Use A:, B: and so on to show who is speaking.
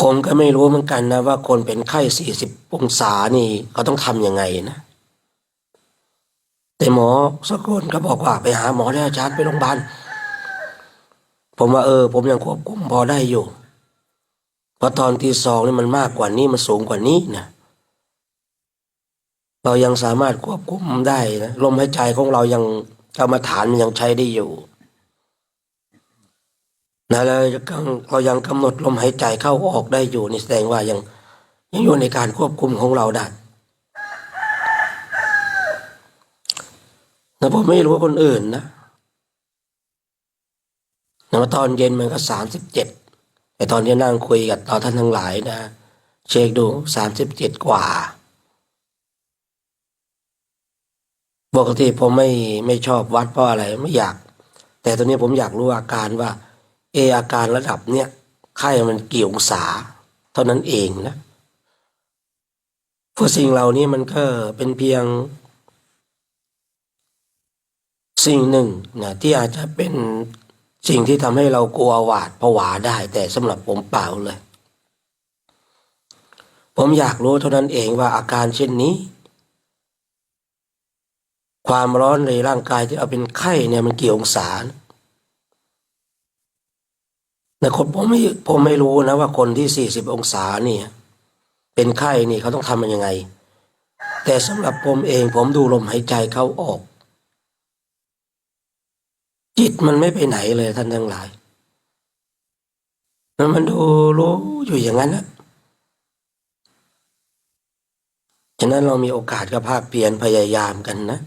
A: ผมก็ไม่รู้เหมือนกันนะว่าคนเป็นไข้สี่สิบองศานี่เขาต้องทำยังไงนะ แต่หมอสกลก็บอกว่าไปหาหมอได้อาจารย์ไปโรงพยาบาลผมว่าเออ ผมยังควบคุมพอได้อยู่เพราะตอนที่สองนี่มันมากกว่านี้มันสูงกว่านี้นะเรายังสามารถควบคุมได้นะลมหายใจของเรายังกรรมฐานมันยังใช้ได้อยู่ นะแล้วเรายังกำหนดลมหายใจเข้าออกได้อยู่นี่แสดงว่ายังยังอยู่ในการควบคุมของเราได้นะผมไม่รู้ว่าคนอื่นนะนะตอนเย็นมันก็สามสิบเจ็ดแต่ตอนที่นั่งคุยกับเราท่านทั้งหลายนะ เช็คดูสามสิบเจ็ดกว่าปกติผมไม่ไม่ชอบวัดเพราะอะไรไม่อยาก แต่ตอนนี้ผมอยากรู้อาการว่า เออาการระดับเนี้ยไข้มันกี่องศาเท่านั้นเองนะเพราะสิ่งเหล่านี้มันก็เป็นเพียง สิ่งหนึ่งนะที่อาจจะเป็นสิ่งที่ทำให้เรากลัวหวาดผวาได้ แต่สำหรับผมเปล่าเลย ผมอยากรู้เท่านั้นเองว่าอาการเช่นนี้ ความร้อนในร่างกายที่เอาเป็นไข้เนี่ยมันกี่องศา นะคนผมไม่ผมไม่รู้นะว่าคนที่สี่สิบองศาเนี่ยเป็นไข้นี่เขาต้องทำมันยังไง แต่สำหรับผมเองผมดูลมหายใจเขาออก จิตมันไม่ไปไหนเลยท่านทั้งหลายมันมันดูรู้อยู่อย่างนั้นนะฉะนั้นเรามีโอกาสก็ภาคเพียรพยายามกันนะ